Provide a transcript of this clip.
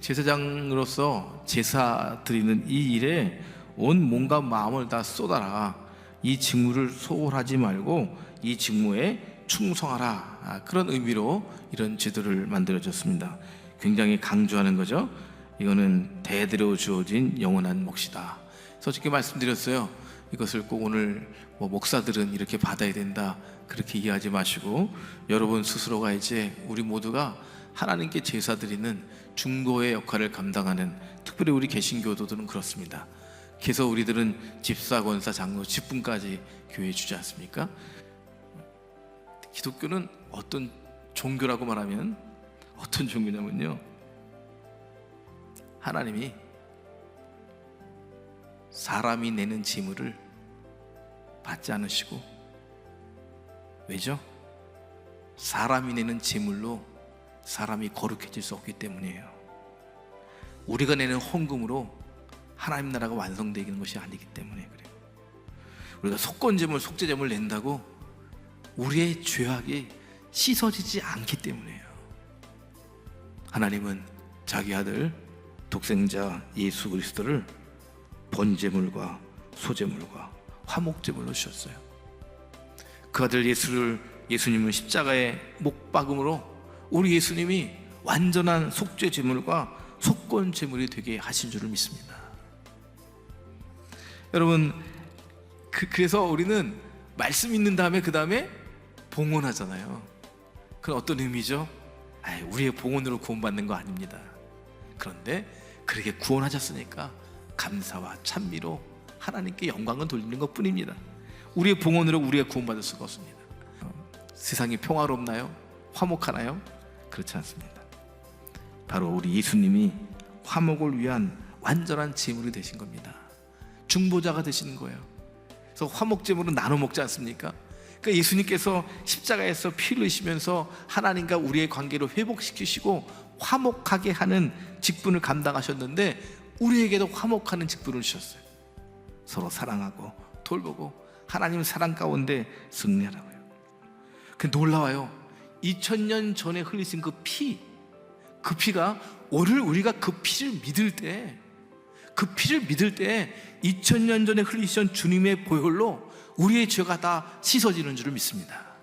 제사장으로서 제사 드리는 이 일에 온 몸과 마음을 다 쏟아라. 이 직무를 소홀하지 말고 이 직무에 충성하라. 아, 그런 의미로 이런 제도를 만들어졌습니다. 굉장히 강조하는 거죠. 이거는 대대로 주어진 영원한 몫이다. 솔직히 말씀드렸어요. 이것을 꼭 오늘 뭐 목사들은 이렇게 받아야 된다. 그렇게 이해하지 마시고 여러분 스스로가 이제 우리 모두가 하나님께 제사 드리는 중보의 역할을 감당하는 특별히 우리 개신교도들은 그렇습니다. 그래서 우리들은 집사, 권사, 장로, 직분까지 교회에 주지 않습니까? 기독교는 어떤 종교라고 말하면 어떤 종교냐면요. 하나님이 사람이 내는 재물을 받지 않으시고 왜죠? 사람이 내는 재물로 사람이 거룩해질 수 없기 때문이에요. 우리가 내는 헌금으로 하나님 나라가 완성되는 것이 아니기 때문에 그래요. 우리가 속건제물, 속죄제물 낸다고 우리의 죄악이 씻어지지 않기 때문이에요. 하나님은 자기 아들 독생자 예수 그리스도를 번제물과 소제물과 화목제물로 주셨어요. 그 아들 예수를 예수님은 십자가의 못 박음으로 우리 예수님이 완전한 속죄 제물과 속건 제물이 되게 하신 줄을 믿습니다. 여러분 그, 그래서 우리는 말씀 있는 다음에 그 다음에 봉헌하잖아요. 그건 어떤 의미죠? 아이, 우리의 봉헌으로 구원받는 거 아닙니다. 그런데 그렇게 구원하셨으니까 감사와 찬미로 하나님께 영광을 돌리는 것 뿐입니다. 우리의 봉헌으로 우리가 구원받을 수가 없습니다. 어, 세상이 평화롭나요? 화목하나요? 그렇지 않습니다. 바로 우리 예수님이 화목을 위한 완전한 제물이 되신 겁니다. 중보자가 되시는 거예요. 그래서 화목 제물은 나눠 먹지 않습니까? 그러니까 예수님께서 십자가에서 피 흘리시면서 하나님과 우리의 관계를 회복시키시고 화목하게 하는 직분을 감당하셨는데 우리에게도 화목하는 직분을 주셨어요. 서로 사랑하고 돌보고 하나님 사랑 가운데 승리하라고요. 그 놀라워요. 2000년 전에 흘리신 그 피, 그 피가 오늘 우리가 그 피를 믿을 때, 그 피를 믿을 때 2000년 전에 흘리신 주님의 보혈로 우리의 죄가 다 씻어지는 줄을 믿습니다.